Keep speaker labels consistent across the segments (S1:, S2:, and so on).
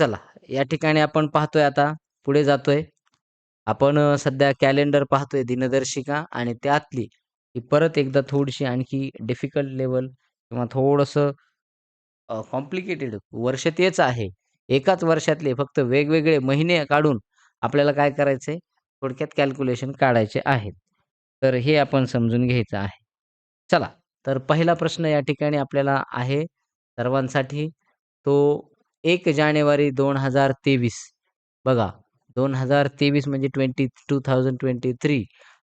S1: चला या ठिकाणी आपण पाहतोय आता पुढे जातोय. आपण सध्या कॅलेंडर पाहतोय दिनदर्शिका आणि त्यातली ही परत एकदा थोडीशी आणखी डिफिकल्ट लेवल किंवा थोडंसं कॉम्प्लिकेटेड वर्ष तेच आहे. एकाच वर्षातले फक्त वेगवेगळे महिने काढून आपल्याला काय करायचंय? थोडक्यात कॅल्क्युलेशन काढायचे आहेत. तर हे आपण समजून घ्यायचं आहे. चला तर पहिला प्रश्न या ठिकाणी आपल्याला आहे सर्वांसाठी. तो एक जानेवारी दोन हजार तेवीस. बघा दोन हजार तेवीस म्हणजे twenty two thousand twenty three.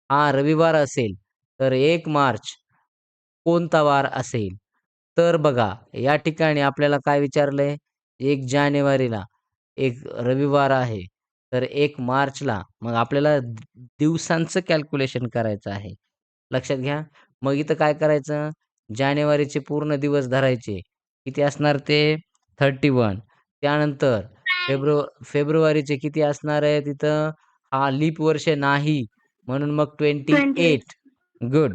S1: हा रविवार असेल तर एक मार्च कोणता वार असेल? तर बघा या ठिकाणी आपल्याला काय विचारलंय? एक जानेवारीला एक रविवार आहे तर एक मार्चला मग आपल्याला दिवसांचं कॅल्क्युलेशन करायचं आहे. लक्षात घ्या. मग इथं काय करायचं? जानेवारीचे पूर्ण दिवस धरायचे. किती असणार ते? Thirty one. त्यानंतर फेब्रुव फेब्रुवारीचे किती असणार आहे तिथं? हा लीप वर्ष नाही. म्हणून मग ट्वेंटी
S2: 28.
S1: एट. गुड.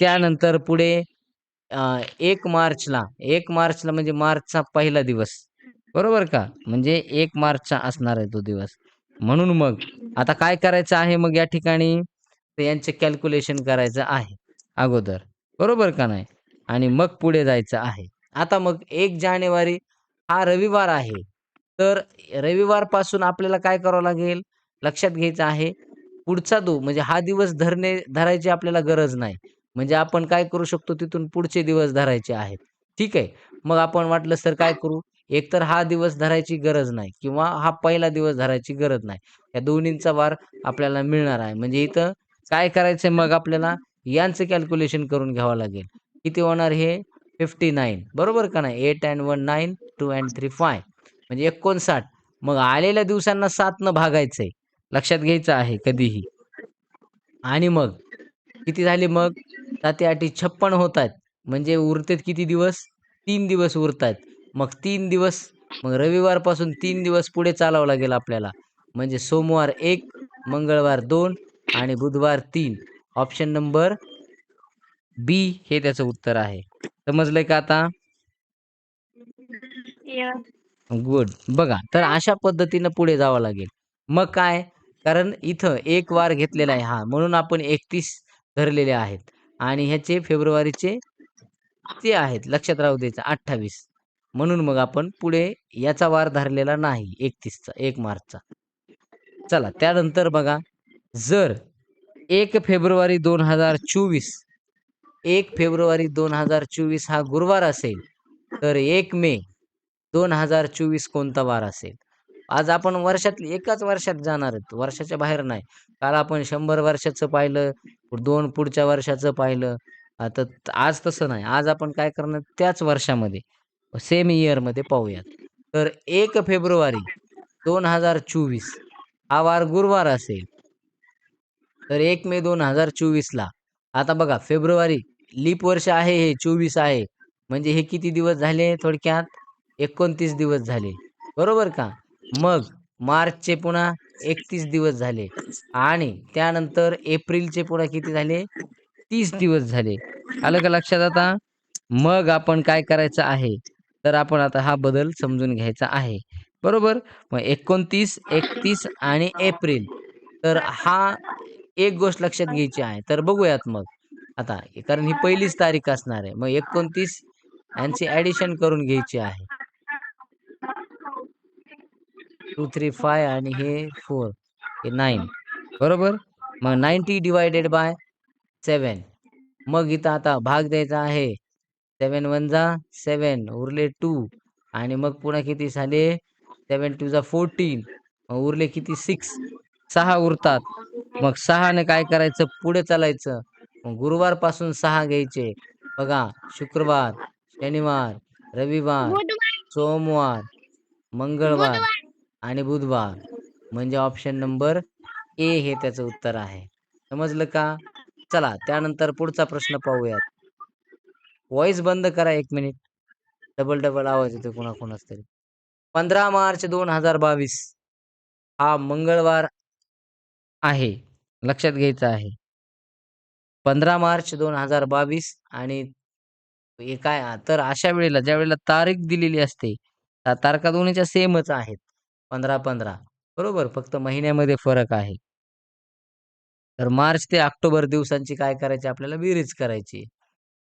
S1: त्यानंतर पुढे एक मार्चला एक मार्चला म्हणजे मार्चचा पहिला दिवस. बरोबर का? म्हणजे एक मार्चचा असणार आहे तो दिवस. म्हणून मग आता काय करायचं आहे मग या ठिकाणी? यांचे कॅल्क्युलेशन करायचं आहे अगोदर. बरोबर का नाही? आणि मग पुढे जायचं आहे. आता मग एक जानेवारी हा रविवार आहे. तर रविवारपासून आपल्याला काय करावं लागेल? लक्षात घ्यायचं आहे. पुढचा दो म्हणजे हा दिवस धरणे धरायची आपल्याला गरज नाही. म्हणजे आपण काय करू शकतो? तिथून पुढचे दिवस धरायचे आहेत. ठीक आहे. मग आपण वाटलं सर काय करू? एकतर हा दिवस धरायची गरज नाही किंवा हा पहिला दिवस धरायची गरज नाही. या दोन्हींचा वार आपल्याला मिळणार आहे. म्हणजे इथं काय करायचंय मग आपल्याला? यांचं कॅल्क्युलेशन करून घ्यावं लागेल. किती होणार हे? फिफ्टी नाईन बरोबर का नाही? Eight and one nine two and three five म्हणजे एकोणसाठ. मग आलेल्या दिवसांना सातनं भागायचंय. लक्षात घ्यायचं आहे कधीही. आणि मग? किती झाले मग? साते आठी छप्पन होत आहेत. म्हणजे उरतेत किती दिवस? तीन दिवस उरतात मग तीन दिवस मग रविवारपासून तीन दिवस पुढे चालावं लागेल आपल्याला. म्हणजे सोमवार एक मंगळवार दोन आणि बुधवार तीन. ऑप्शन नंबर बी हे त्याचं उत्तर आहे. समजलंय का आता? गुड. बघा तर अशा पद्धतीनं पुढे जावं लागेल. मग काय? कारण इथं एक वार घेतलेला आहे हा. म्हणून आपण एकतीस धरलेले आहेत. आणि ह्याचे फेब्रुवारीचे ते आहेत. लक्षात राहू द्यायचं अठ्ठावीस. म्हणून मग आपण पुढे याचा वार धरलेला नाही. एकतीसचा एक मार्चचा. चला त्यानंतर बघा. जर एक फेब्रुवारी दोन हजार चोवीस एक फेब्रुवारी दोन हजार चोवीस हा गुरुवार असेल तर एक मे दोन हजार चोवीस कोणता वार असेल? आज आपण वर्षातली एकाच वर्षात जाणार आहेत. वर्षाच्या बाहेर नाही. काल आपण शंभर वर्षाचं पाहिलं दोन पुढच्या वर्षाचं पाहिलं. आता आज तसं नाही. आज आपण काय करणार? त्याच वर्षामध्ये सेम इयरमध्ये पाहूयात. तर एक फेब्रुवारी दोन हजार चोवीस हा वार गुरुवार असेल. तर एक मे दोन हजार चोवीसला आता बघा फेब्रुवारी लीप वर्ष आहे हे चोवीस आहे. म्हणजे हे किती दिवस झाले थोडक्यात? एकोणतीस दिवस झाले. बरोबर का? मग मार्चचे पुन्हा एकतीस दिवस झाले. आणि त्यानंतर एप्रिलचे पुन्हा किती झाले? तीस दिवस झाले. आलं का लक्षात आता? मग आपण काय करायचं आहे? तर आपण आता हा बदल समजून घ्यायचा आहे. बरोबर? मग एकोणतीस एकतीस आणि एप्रिल. तर हा एक गोष्ट लक्षात घ्यायची आहे. तर बघूयात मग. आता कारण ही पहिलीच तारीख असणार आहे. मग एकोणतीस यांची ऍडिशन करून घ्यायची आहे. टू थ्री फाय आणि हे फोर हे नाईन बरोबर? मग नाईन्टी डिवायडेड बाय सेवन मग इथं आता भाग द्यायचा आहे. सेवन वन जा सेवन उरले टू आणि मग पुन्हा किती झाले? सेवन टू जा फोर्टीन उरले किती? सिक्स सहा उरतात. मग सहाने काय करायचं? पुढे चालायचं. मग गुरुवारपासून सहा घ्यायचे. बघा शुक्रवार शनिवार रविवार सोमवार मंगळवार. आणि बुधवार. म्हणजे ऑप्शन नंबर ए हे त्याचं उत्तर आहे. समजलं का? चला त्यानंतर पुढचा प्रश्न पाहूयात. व्हॉइस बंद करा एक मिनिट डबल डबल आवाज येतो कोणा तरी. पंधरा मार्च दोन हजार बावीस. हा मंगळवार आहे. लक्षात घ्यायचं आहे. पंधरा मार्च दोन हजार बावीस आणि हे काय? तर अशा वेळेला ज्या वेळेला तारीख दिलेली असते त्या तारखा दोन्हीच्या सेमच आहेत. पंधरा पंधरा बरोबर फक्त महिन्यामध्ये फरक आहे. तर मार्च ते ऑक्टोबर दिवसांची काय करायची? आपल्याला विरीज करायची.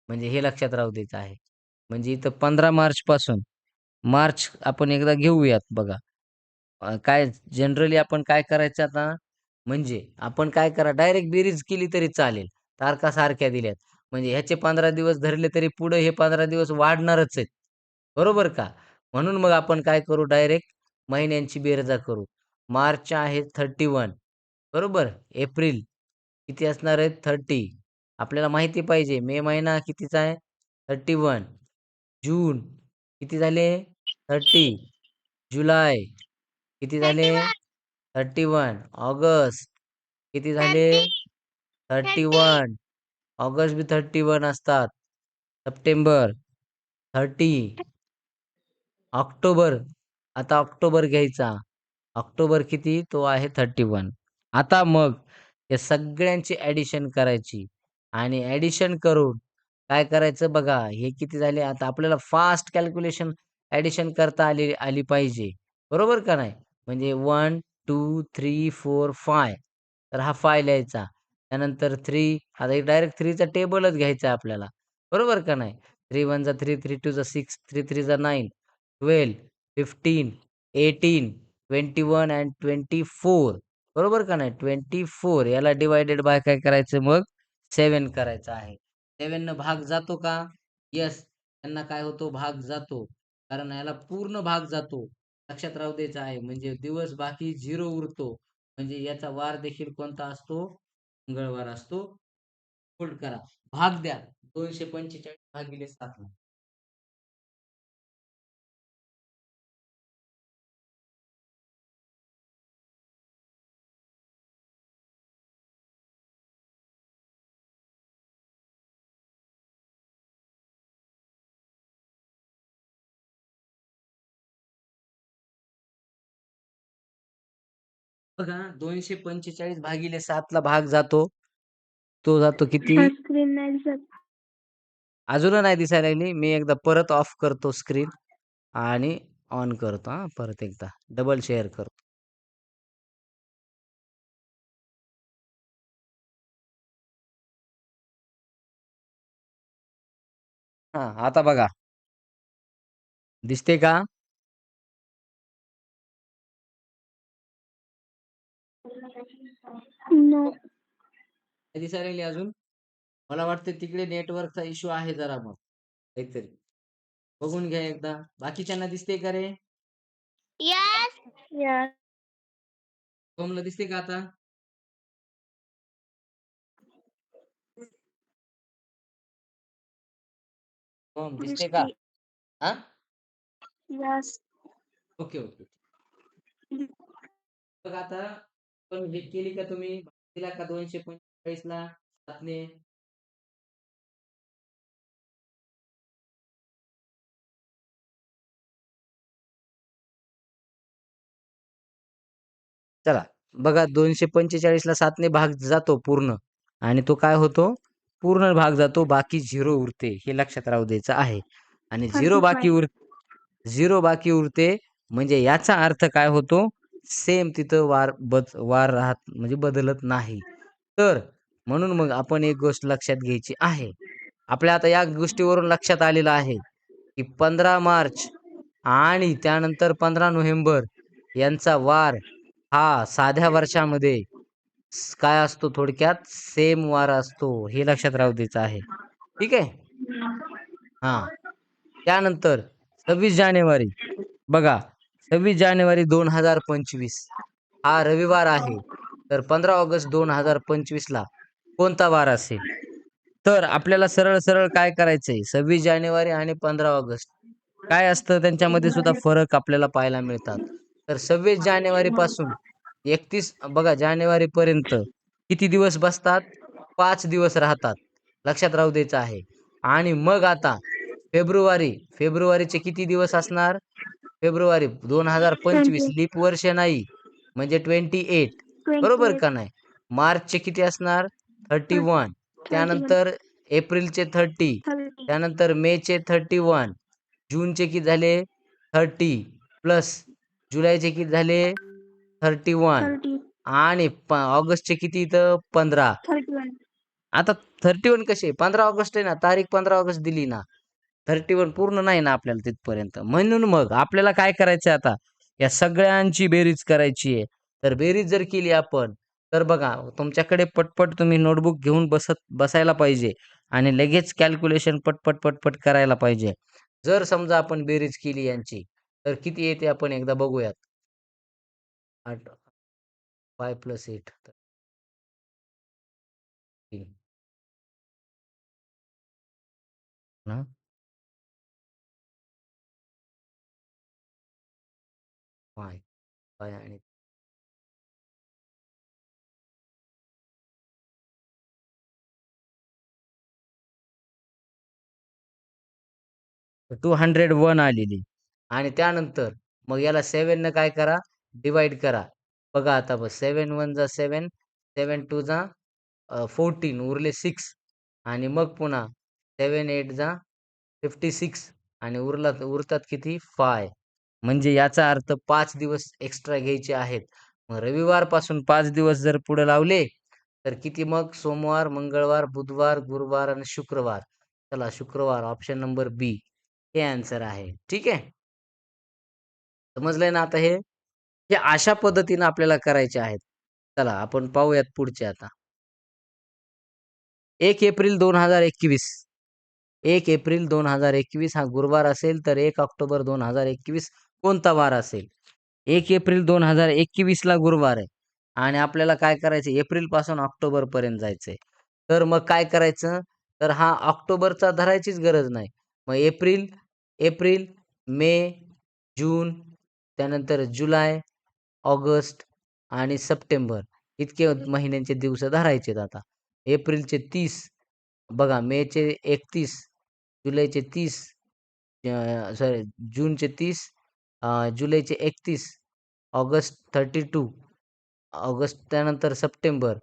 S1: म्हणजे हे लक्षात राहू द्यायचं आहे. म्हणजे इथं पंधरा मार्च पासून मार्च आपण एकदा घेऊयात बघा. काय जनरली आपण काय करायचं आता? म्हणजे आपण काय करा डायरेक्ट बेरीज केली तरी चालेल. तारखा सारख्या दिल्यात. म्हणजे ह्याचे पंधरा दिवस धरले तरी पुढे हे पंधरा दिवस वाढणारच आहेत. बरोबर का? म्हणून मग आपण काय करू? डायरेक्ट महिन्यांची बेरजा करू. मार्च आहे थर्टी वन बरोबर? एप्रिल. किती असणार आहे? थर्टी आपल्याला माहिती पाहिजे. मे महिना कितीचा आहे? Thirty one June. किती झाले? थर्टी जुलै. किती झाले? Thirty one August. किती झाले? थर्टी वन ऑगस्ट बी थर्टी वन असतात. सप्टेंबर. Thirty October. आता ऑक्टोबर घ्यायचा. ऑक्टोबर किती? तो आहे थर्टी वन आता मग या सगळ्यांची ॲडिशन करायची. आणि ॲडिशन करून काय करायचं बघा? हे किती झाले? आता आपल्याला फास्ट कॅल्क्युलेशन ॲडिशन करता आली आली पाहिजे. बरोबर का नाही? म्हणजे one two three four five तर हा फाय लिहायचा. त्यानंतर थ्री आता डायरेक्ट थ्रीचा टेबलच घ्यायचा आपल्याला. बरोबर का नाही? थ्री वन जा थ्री थ्री टू जा सिक्स थ्री थ्री जा nine twelve fifteen eighteen twenty one and twenty four बरोबर का नाही? ट्वेंटी फोर याला डिवायडेड बाय काय करायचं मग? सेवन करायचं आहे. सेवन भाग जातो का? यस त्यांना काय होतो? भाग जातो. कारण याला पूर्ण भाग जातो. लक्षात राहू द्यायचा आहे. म्हणजे दिवस बाकी झिरो उरतो. म्हणजे याचा वार देखील कोणता असतो? मंगळवार असतो. फोल्ड करा. भाग द्या. दोनशे पंचेचाळीस भागिले सातला बघा दोनशे पंचेचाळीस भागिले सात ला भाग जातो. तो जातो किती?
S2: स्क्रीन नाही दिसत.
S1: अजून नाही दिसायला लागली मी एकदा परत ऑफ करतो स्क्रीन आणि ऑन करतो हा. परत एकदा डबल शेअर करतो. हा आता बघा. दिसते का
S2: नो
S1: नाही दिसायला लागली अजून? मला वाटतं तिकडे नेटवर्कचा इश्यू आहे जरा मग काहीतरी. बघून घ्या एकदा. बाकीच्यांना दिसते का रे?
S2: यस यस
S1: ओमला दिसते का आता? ओम दिसते का? हा?
S2: Yes
S1: okay okay. बघ आता पण हे केली का तुम्ही? दिला का दोनशे पंचेचाळीस ला सातने चला बघा दोनशे पंचेचाळीस ला सातने भाग जातो पूर्ण. आणि तो काय होतो? पूर्ण भाग जातो बाकी झिरो उरते हे लक्षात राहू द्यायचं आहे. आणि झिरो बाकी उर झिरो बाकी उरते म्हणजे याचा अर्थ काय होतो? सेम तिथं वार बद वार राहत म्हणजे बदलत नाही. तर म्हणून मग आपण एक गोष्ट लक्षात घ्यायची आहे. आपल्या आता या गोष्टीवरून लक्षात आलेलं आहे की पंधरा मार्च आणि त्यानंतर पंधरा नोव्हेंबर यांचा वार हा साध्या वर्षामध्ये काय असतो थोडक्यात? सेम वार असतो हे लक्षात राहू द्यायचं आहे. ठीक आहे? हा. त्यानंतर सव्वीस जानेवारी. बघा सव्वीस जानेवारी दोन हजार पंचवीस हा रविवार आहे. तर पंधरा ऑगस्ट दोन हजार पंचवीसला कोणता वार असेल? तर आपल्याला सरळ सरळ काय करायचंय? सव्वीस जानेवारी आणि पंधरा ऑगस्ट. काय असतं? त्यांच्यामध्ये सुद्धा फरक आपल्याला पाहायला मिळतात. तर सव्वीस जानेवारी पासून एकतीस बघा जानेवारी पर्यंत किती दिवस बसतात? पाच दिवस राहतात. लक्षात राहू द्यायचं आहे. आणि मग आता फेब्रुवारी फेब्रुवारीचे किती दिवस असणार? फेब्रुवारी दोन हजार पंचवीस. लीप वर्ष नाही. म्हणजे ट्वेंटी एट. बरोबर का नाही? मार्चचे किती असणार? थर्टी वन त्यानंतर एप्रिलचे थर्टी त्यानंतर मेचे थर्टी वन जूनचे किती झाले? थर्टी प्लस जुलैचे किती झाले? थर्टी वन आणि ऑगस्टचे किती इथं? पंधरा. आता थर्टी वन कसे? पंधरा ऑगस्ट आहे ना तारीख पंधरा ऑगस्ट दिली ना. थर्टी वन पूर्ण नाही ना आपल्याला तिथपर्यंत. म्हणून मग आपल्याला काय करायचं आता? या सगळ्यांची बेरीज करायची आहे. तर बेरीज जर केली आपण तर बघा तुमच्याकडे पटपट तुम्ही नोटबुक घेऊन बसत बसायला पाहिजे आणि लगेच कॅल्क्युलेशन पटपट पटपट करायला पाहिजे. जर समजा आपण बेरीज केली यांची तर किती येते आपण एकदा बघूयात. आठ फाय प्लस एट ना? फाय फाय आणि टू हंड्रेड वन आलेली. आणि त्यानंतर मग याला सेवन न काय करा? डिवाइड करा. बघा आता बस सेवन वन जा सेवन सेवन टू जा फोर्टीन उरले सिक्स आणि मग पुन्हा सेवन एट जा फिफ्टी सिक्स आणि उरला उरतात किती? फाय म्हणजे याचा अर्थ पाच दिवस एक्स्ट्रा घ्यायचे आहेत. मग रविवारपासून पाच दिवस जर पुढे लावले तर किती मग? सोमवार मंगळवार बुधवार गुरुवार आणि शुक्रवार. चला शुक्रवार ऑप्शन नंबर बी हे आन्सर आहे. ठीक आहे? समजलंय ना आता हे? हे अशा पद्धतीने आपल्याला करायचे आहेत. चला आपण पाहूयात पुढचे आता. एक एप्रिल दोन हजार एकवीस. एक एप्रिल दोन हजार एकवीस हा गुरुवार असेल तर एक ऑक्टोबर दोन हजार एकवीस कोणता वार असेल? एक एप्रिल दोन हजार एकवीस ला गुरुवार आहे. आणि आपल्याला काय करायचं एप्रिलपासून ऑक्टोबर पर्यंत जायचंय. तर मग काय करायचं? तर हा ऑक्टोबरचा धरायचीच गरज नाही. मग एप्रिल एप्रिल मे जून त्यानंतर जुलै ऑगस्ट आणि सप्टेंबर इतके महिन्यांचे दिवस धरायचेत आता. एप्रिलचे तीस बघा मेचे एकतीस जुलैचे तीस सॉरी जूनचे तीस जुलैचे एकतीस ऑगस्ट थर्टी टू ऑगस्ट त्यानंतर सप्टेंबर.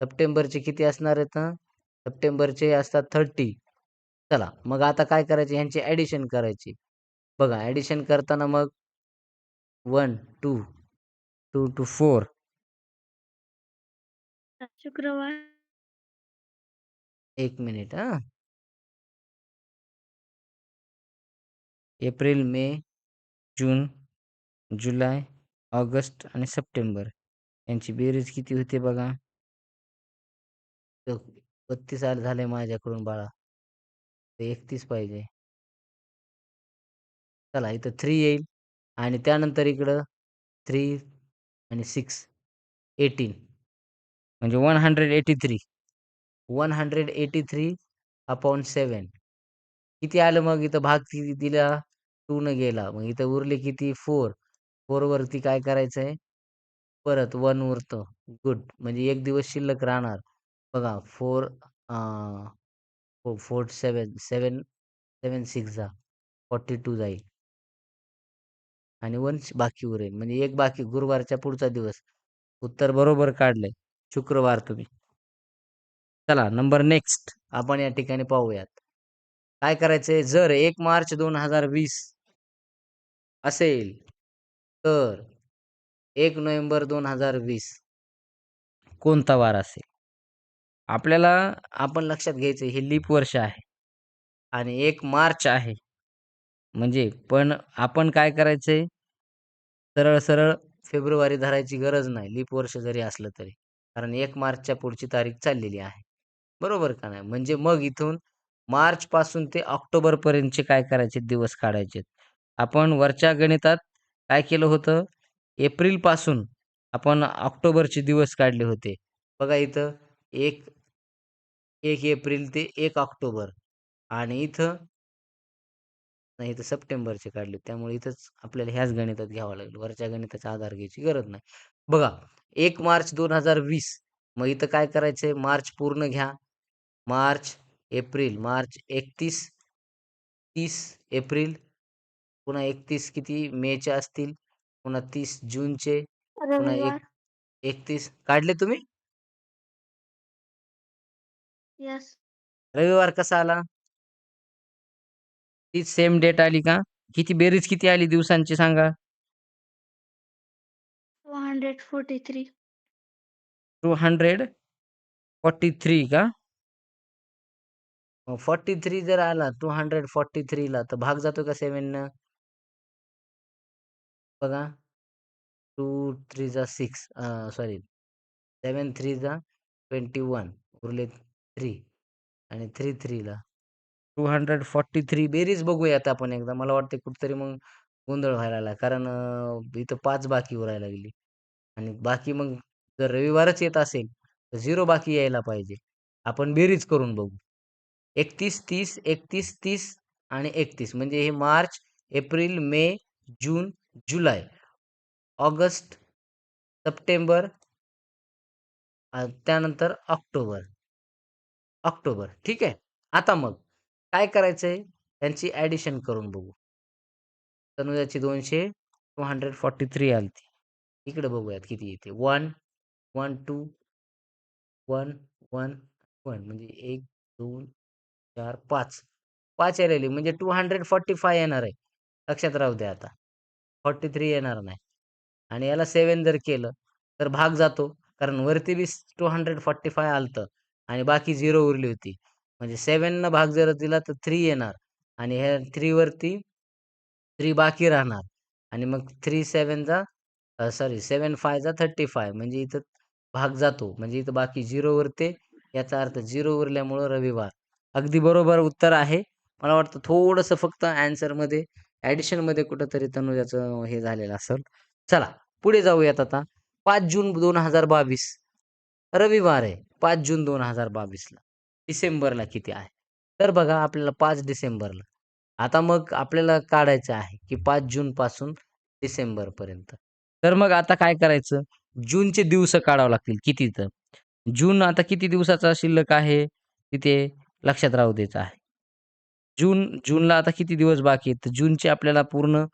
S1: सप्टेंबरचे किती असणार आहेत सप्टेंबरचे असतात थर्टी चला मग आता काय करायचे? यांची ॲडिशन करायची. बघा ॲडिशन करताना मग one two two two four
S2: शुक्रवार.
S1: एक मिनिट हां. एप्रिल मे जून जुलै ऑगस्ट आणि सप्टेंबर. यांची बेरीज किती होते बघा? बत्तीस आले झाले माझ्याकडून बाळा. एकतीस पाहिजे. चला इथं थ्री येईल आणि त्यानंतर इकडं थ्री आणि सिक्स एटीन म्हणजे one hundred eighty three one hundred eighty three upon seven किती आलं मग? इथं भाग किती दिला टू न गेला. मग इथं उरले किती? फोर फोर वरती काय करायचं आहे परत वन उरतं. गुड म्हणजे एक दिवस शिल्लक राहणार. बघा फोर हो, four seven seven seven six जा. फॉर्टी टू जाईल. आणि वन बाकी उरेल. म्हणजे एक बाकी गुरुवारच्या पुढचा दिवस. उत्तर बरोबर काढलंय. शुक्रवार तुम्ही. चला नंबर नेक्स्ट. आपण या ठिकाणी पाहूयात. काय करायचंय? जर एक मार्च दोन हजार वीस असेल तर एक नोव्हेंबर दोन हजार वीस कोणता वार असेल? आपल्याला आपण लक्षात घ्यायचं हे लीप वर्ष आहे आणि एक मार्च आहे. म्हणजे पण आपण काय करायचंय? सरळ सरळ फेब्रुवारी धरायची गरज नाही लीप वर्ष जरी असलं तरी. कारण एक मार्चच्या पुढची तारीख चाललेली आहे. बरोबर का नाही? म्हणजे मग इथून मार्च पासून ते ऑक्टोबर पर्यंतचे काय करायचे दिवस काढायचे आपण वरच्या गणितात काय केलं होतं? एप्रिलपासून आपण ऑक्टोबरचे दिवस काढले होते. बघा इथं एक एक एप्रिल ते एक ऑक्टोबर आणि इथं नाही इथं सप्टेंबरचे काढले. त्यामुळे इथंच आपल्याला ह्याच गणितात घ्यावं लागेल. वरच्या गणिताचा आधार घ्यायची गरज नाही. बघा एक मार्च दोन हजार वीस. मग इथं काय करायचंय? मार्च पूर्ण घ्या. मार्च एप्रिल मार्च एकतीस तीस एप्रिल पुन्हा एकतीस किती? मेचे असतील. पुन्हा तीस जूनचे पुन्हा एक एकतीस. काढले तुम्ही?
S2: यस
S1: रविवार कसा आला? तीच सेम डेट आली का? किती बेरीज किती आली दिवसांची सांगा?
S2: Hundred forty three
S1: two hundred forty three का? फोर्टी थ्री जर आला टू हंड्रेड फोर्टी थ्रीला तर भाग जातो का सेव्हन बघा. टू थ्री जा सिक्स सॉरी सेवन थ्री जा ट्वेंटी वन उरले थ्री आणि थ्री थ्रीला. टू हंड्रेड फोर्टी थ्री बेरीज बघूया आता आपण एकदा. मला वाटते कुठंतरी मग गोंधळ व्हायला लागला. कारण अं, इथं पाच बाकी उरायला लागली. आणि बाकी मग जर रविवारच येत असेल तर झिरो बाकी यायला पाहिजे. आपण बेरीज करून बघू. एकतीस तीस एकतीस तीस आणि एकतीस. म्हणजे हे मार्च एप्रिल मे जून जुलै. ऑगस्ट सप्टेंबर त्यानंतर ऑक्टोबर. ऑक्टोबर. ठीक आहे? आता मग काय करायचंय? त्यांची ॲडिशन करून बघू. तनुजाची दोनशे टू हंड्रेड फॉर्टी थ्री आलती. इकडे बघूयात किती येते. One one two one one one म्हणजे एक दोन चार पाच. पाच यायला म्हणजे टू हंड्रेड फॉर्टी फाय येणार आहे. लक्षात राहू द्या आता. फॉर्टी थ्री येणार नाही. आणि याला सेवन जर केलं तर भाग जातो. कारण वरती बी टू हंड्रेड फॉर्टी फाय आलतं. आणि बाकी झिरो उरली होती. म्हणजे सेवन भाग जर दिला तर थ्री येणार. आणि ह्या थ्री वरती थ्री बाकी राहणार. आणि मग थ्री सेवनचा सॉरी सेवन फायचा थर्टी फाय म्हणजे इथं भाग जातो. म्हणजे इथं बाकी झिरो उरते. याचा अर्थ झिरो उरल्यामुळं रविवार. अगदी बरोबर उत्तर आहे. मला वाटतं थोडंसं फक्त आन्सरमध्ये ॲडिशनमध्ये कुठंतरी तनुजाचं हे झालेलं असेल. चला पुढे जाऊयात आता. पाच जून दोन हजार बावीस. रविवार आहे. पाच जून दोन हजार बावीसला. डिसेंबरला किती आहे? तर बघा आपल्याला पाच डिसेंबरला. आता मग आपल्याला काढायचं आहे की पाच जून पासून डिसेंबर पर्यंत. तर मग आता काय करायचं? जूनचे दिवस काढावं लागतील किती तर. जून आता किती दिवसाचा शिल्लक आहे? तिथे लक्षात राहू द्यायचं आहे. जून जूनला आता किती दिवस बाकी आहेत? जूनचे आपल्याला पूर्ण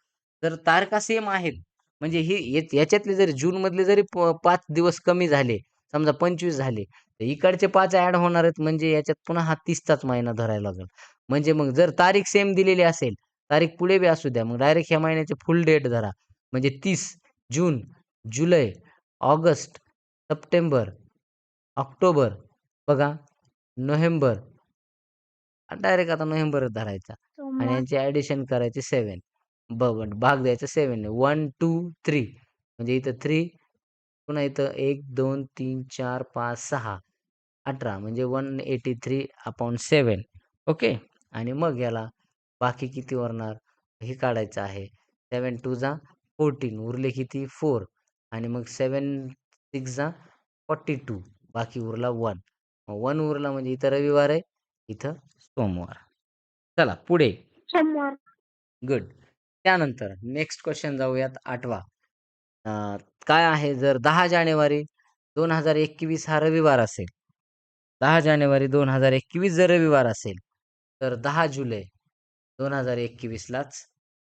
S1: जर तारखा सेम आहेत म्हणजे हे याच्यातले जरी जून मधले जरी पाच दिवस कमी झाले समजा पंचवीस झाले इकडचे पाच ऍड होणार आहेत म्हणजे याच्यात पुन्हा हा तीसचाच महिना धरायला लागेल. म्हणजे मग जर तारीख सेम दिलेली असेल तारीख पुढे बी असू द्या मग डायरेक्ट ह्या महिन्याचे फुल डेट धरा. म्हणजे तीस जून जुलै ऑगस्ट सप्टेंबर ऑक्टोबर बघा नोव्हेंबर. डायरेक्ट आता नोव्हेंबरच धरायचा. आणि यांचे ॲडिशन करायचे सेवन बघ भाग द्यायचं सेवन वन टू थ्री म्हणजे इथं थ्री पुन्हा इथं एक दोन तीन चार पाच सहा. अठरा म्हणजे one eighty three upon seven okay? आणि मग याला बाकी किती उरणार हे काढायचं आहे. सेवन टू जा फोर्टीन उरले किती? फोर. आणि मग सेवन सिक्स जा फॉर्टी टू. बाकी उरला वन. वन उरला म्हणजे इथं रविवार आहे इथं सोमवार. चला पुढे.
S2: सोमवार.
S1: गुड. त्यानंतर नेक्स्ट क्वेश्चन जाऊयात आठवा. काय आहे? जर दहा जानेवारी दोन हजार एकवीस हा रविवार असेल दहा जानेवारी दोन हजार एकवीस जर रविवार असेल तर दहा जुलै दोन हजार एकवीसलाच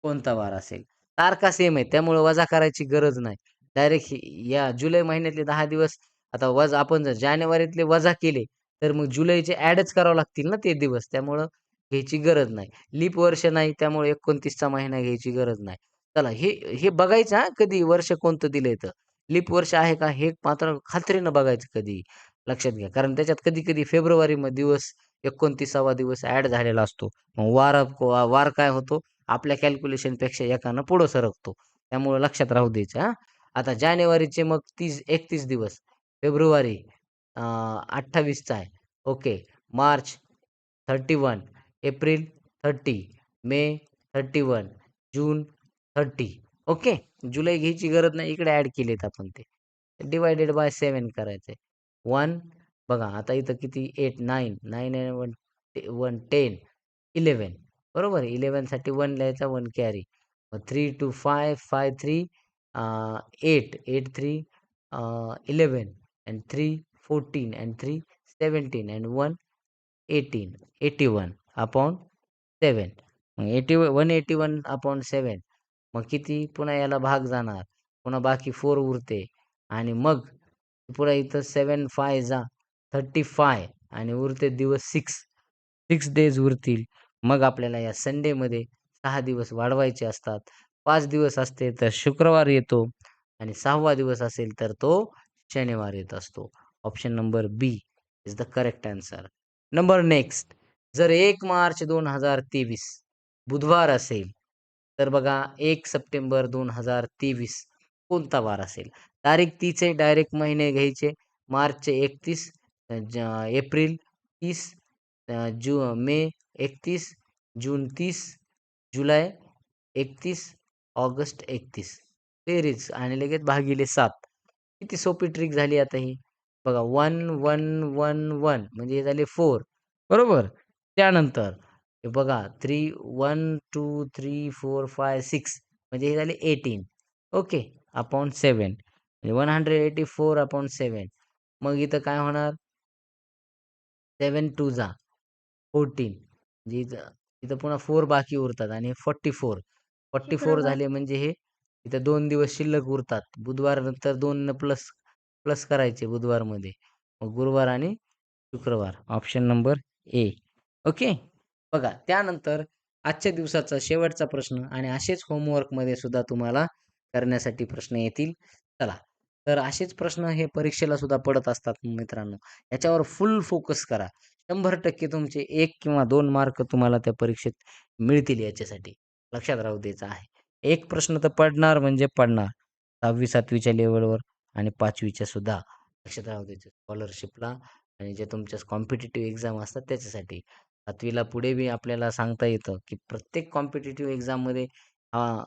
S1: कोणता वार असेल? तारखा सेम आहे त्यामुळे वजा करायची गरज नाही. डायरेक्ट या जुलै महिन्यातले दहा दिवस आता वजा आपण जर जानेवारीतले वजा केले तर मग जुलैचे ॲडच करावं लागतील ना ते दिवस त्यामुळं घ्यायची गरज नाही. लीप वर्ष नाही त्यामुळे एकोणतीसचा महिना घ्यायची गरज नाही. चला हे हे बघायचं हा कधी वर्ष कोणतं दिलंय तर. लीप वर्ष आहे का हे मात्र खात्रीनं बघायचं कधी. लक्षात घ्या. कारण त्याच्यात कधी कधी फेब्रुवारी मध्ये दिवस एकोणतीसावा दिवस ऍड झालेला असतो. मग वार वार काय होतो? आपल्या कॅल्क्युलेशनपेक्षा एकानं पुढं सरकतो. त्यामुळे लक्षात राहू द्यायचं हा. आता जानेवारीचे मग तीस एकतीस दिवस. फेब्रुवारी अठ्ठावीसचा आहे. Okay. March thirty one April thirty May thirty one June thirty okay. जुलै घ्यायची गरज नाही. इकडे ॲड केलेत आपण ते. डिवायडेड बाय सेवन करायचं आहे वन. बघा आता इथं किती? Eight nine. Nine one one ten. Eleven बरोबर? इलेवनसाठी वन लिहायचा वन कॅरी. मग three two five five three eight. Eight three eleven and three fourteen. And three seventeen and one eighteen. Eighty one upon seven मग eighty one eighty one upon seven मग किती? पुन्हा याला भाग जाणार. पुन्हा बाकी फोर उरते. आणि मग पुढं इथं सेवन फाय जा थर्टी फाय आणि उरते दिवस सिक्स सिक्स डेज उरतील. मग आपल्याला या संडेमध्ये सहा दिवस वाढवायचे असतात. पाच दिवस असते तर शुक्रवार येतो आणि सहावा दिवस असेल तर तो शनिवार येत असतो. Option number B is the correct answer number next जर एक मार्च दोन हजार तेवीस बुधवार असेल तर बघा एक सप्टेंबर दोन हजार तेवीस कोणता वार असेल? तारीख तिचे डायरेक्ट महिने घ्यायचे. मार्चचे एकतीस एप्रिल तीस जू मे एकतीस जून तीस जुलै एकतीस ऑगस्ट एकतीस. बेरीज आणि लगेच भागिले सात. किती सोपी ट्रिक झाली आता ही. बघा वन वन वन वन म्हणजे हे झाले फोर. बरोबर? त्यानंतर हे बघा three one two three four five six म्हणजे हे झाले eighteen. Okay upon seven one hundred eighty four upon seven मग इथं काय होणार? सेवन टू जा. फोर्टीन म्हणजे इथं इथं पुन्हा फोर बाकी उरतात आणि फोर्टी फोर फोर्टी फोर. झाले म्हणजे हे इथं दोन दिवस शिल्लक उरतात. बुधवार नंतर दोन प्लस प्लस करायचे बुधवारमध्ये. मग गुरुवार आणि शुक्रवार. ऑप्शन नंबर ए ओके बघा त्यानंतर आजच्या दिवसाचा शेवटचा प्रश्न आणि असेच होमवर्कमध्ये सुद्धा तुम्हाला करण्यासाठी प्रश्न येतील. चला. तर असेच प्रश्न हे परीक्षेला सुद्धा पडत असतात मित्रांनो. याच्यावर फुल फोकस करा. शंभर टक्के तुमचे एक किंवा दोन मार्क तुम्हाला त्या परीक्षेत मिळतील याच्यासाठी. लक्षात राहू द्यायचं आहे. एक प्रश्न तर पडणार म्हणजे पडणार. सहावी सातवीच्या लेवलवर आणि पाचवीच्या सुद्धा. लक्षात राहू द्यायचं. स्कॉलरशिपला आणि जे तुमच्या कॉम्पिटेटिव्ह एक्झाम असतात त्याच्यासाठी. सातवीला पुढे बी आपल्याला सांगता येतं की प्रत्येक कॉम्पिटेटिव्ह एक्झाममध्ये हा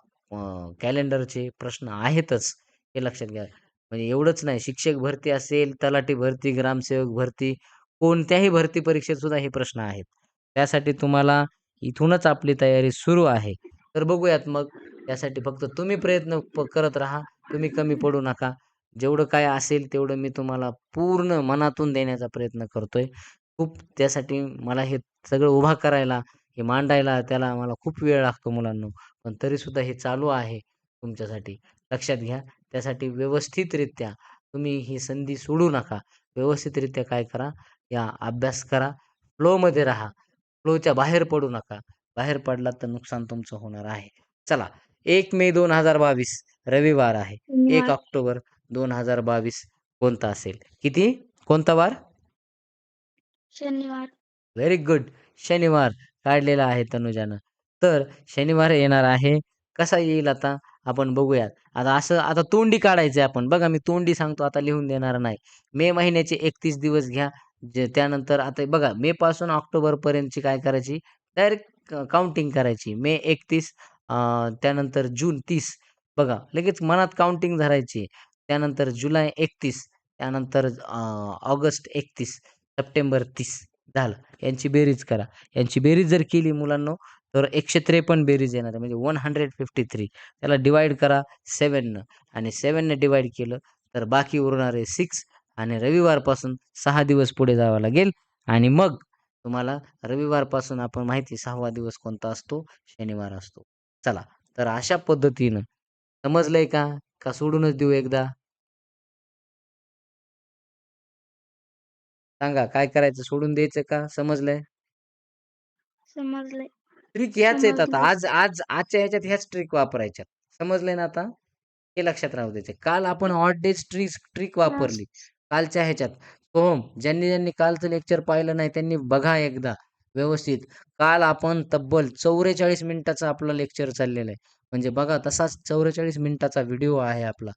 S1: कॅलेंडरचे प्रश्न आहेतच. हे लक्षात घ्या. म्हणजे एवढंच नाही शिक्षक भरती असेल तलाठी भरती ग्रामसेवक भरती कोणत्याही भरती परीक्षेत सुद्धा हे प्रश्न आहेत. त्यासाठी तुम्हाला इथूनच आपली तयारी सुरू आहे. तर बघूयात मग त्यासाठी फक्त तुम्ही प्रयत्न प- करत राहा तुम्ही कमी पडू नका. जेवढं काय असेल तेवढं मी तुम्हाला पूर्ण मनातून देण्याचा प्रयत्न करतोय. खूप त्यासाठी मला हे सगळं उभा करायला हे मांडायला त्याला मला खूप वेळ लागतो मुलांनो. पण तरीसुद्धा हे चालू आहे तुमच्यासाठी. लक्षात घ्या. त्यासाठी व्यवस्थितरित्या तुम्ही ही संधी सोडू नका. व्यवस्थितरित्या काय करा? या अभ्यास करा. फ्लोमध्ये राहा. फ्लोच्या बाहेर पडू नका. बाहेर पडलात तर नुकसान तुमचं होणार आहे. चला एक मे दोन हजार बावीस रविवार आहे. एक. ऑक्टोबर दोन हजार बावीस कोणता असेल? किती? कोणता वार?
S2: शनिवार.
S1: व्हेरी गुड शनिवार काढलेला आहे तनुजानं. तर शनिवार येणार आहे. कसा येईल आता? आपण बघूयात. आता असं आता तोंडी काढायचं आपण. बघा मी तोंडी सांगतो आता लिहून देणार नाही. मे महिन्याचे एकतीस दिवस घ्या. जे त्यानंतर आता बघा मे पासून ऑक्टोबर पर्यंतची काय करायची? डायरेक्ट काउंटिंग करायची. मे एकतीस त्यानंतर जून तीस. बघा लगेच मनात काउंटिंग धरायची. त्यानंतर जुलै एकतीस त्यानंतर ऑगस्ट एकतीस सप्टेंबर तीस. झालं. यांची बेरीज करा. यांची बेरीज जर केली मुलांनो तर एकशे त्रेपन्न बेरीज येणार आहे. म्हणजे वन हंड्रेड फिफ्टी थ्री त्याला डिवाइड करा सेवननं आणि सेवननं डिवाइड केलं तर बाकी उरणारे सिक्स आणि रविवारपासून सहा दिवस पुढे जावं लागेल. आणि मग तुम्हाला रविवारपासून आपण माहिती सहावा दिवस कोणता असतो? शनिवार असतो. चला तर अशा पद्धतीनं समजलंय का? का सोडूनच देऊ एकदा? सांगा काय करायचं? सोडून द्यायचं का? समजलंय?
S2: समजलंय.
S1: ट्रिक ह्याच आहेत आता
S2: समजलं.
S1: आज आज आजच्या ह्याच्यात ह्याच ट्रिक वापरायच्या समजलंय ना आता? हे लक्षात राहू द्यायचे. काल आपण ऑड डेज ट्रिक ट्रिक वापरली. कालच्या ह्याच्यात. सोहम ज्यांनी ज्यांनी कालचं लेक्चर पाहिलं नाही त्यांनी बघा एकदा. व्यवस्थित. काल आपण तब्बल चौवेचाळीस मिनिटाचं आपलं लेक्चर चाललेलं आहे. म्हणजे बघा तसाच चौवेचाळीस मिनिटाचा व्हिडिओ आहे आपला.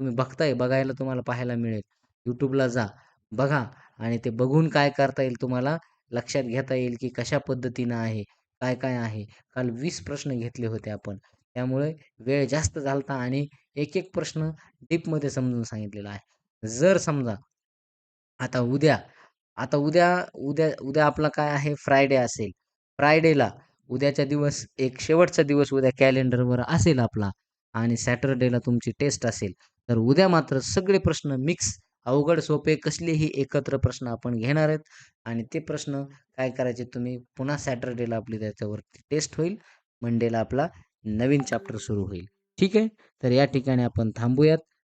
S1: तुम्ही बघताय बघायला तुम्हाला पाहायला मिळेल. यूट्यूबला जा. बघा. आणि ते बघून काय करता येईल तुम्हाला? लक्षात घेता येईल की कशा पद्धतीनं आहे. काय काय आहे? काल वीस प्रश्न घेतले होते आपण. त्यामुळे वेळ जास्त झालता आणि एक एक प्रश्न डीपमध्ये समजून सांगितलेला आहे. जर समजा आता उद्या आता उद्या उद्या उद्या आपला काय आहे? फ्रायडे असेल. फ्रायडेला उद्याचा दिवस एक शेवटचा दिवस उद्या कॅलेंडरवर असेल आपला आणि सॅटरडेला तुमची टेस्ट असेल. तर उद्या मात्र सगळे प्रश्न मिक्स अवघड सोपे कसलेही एकत्र प्रश्न आपण घेणार आहेत. आणि ते प्रश्न काय करायचे तुम्ही? पुन्हा सॅटरडेला आपली त्याच्यावरती टेस्ट होईल. मंडेला आपला नवीन चॅप्टर सुरू होईल. ठीक आहे? तर या ठिकाणी आपण थांबूयात.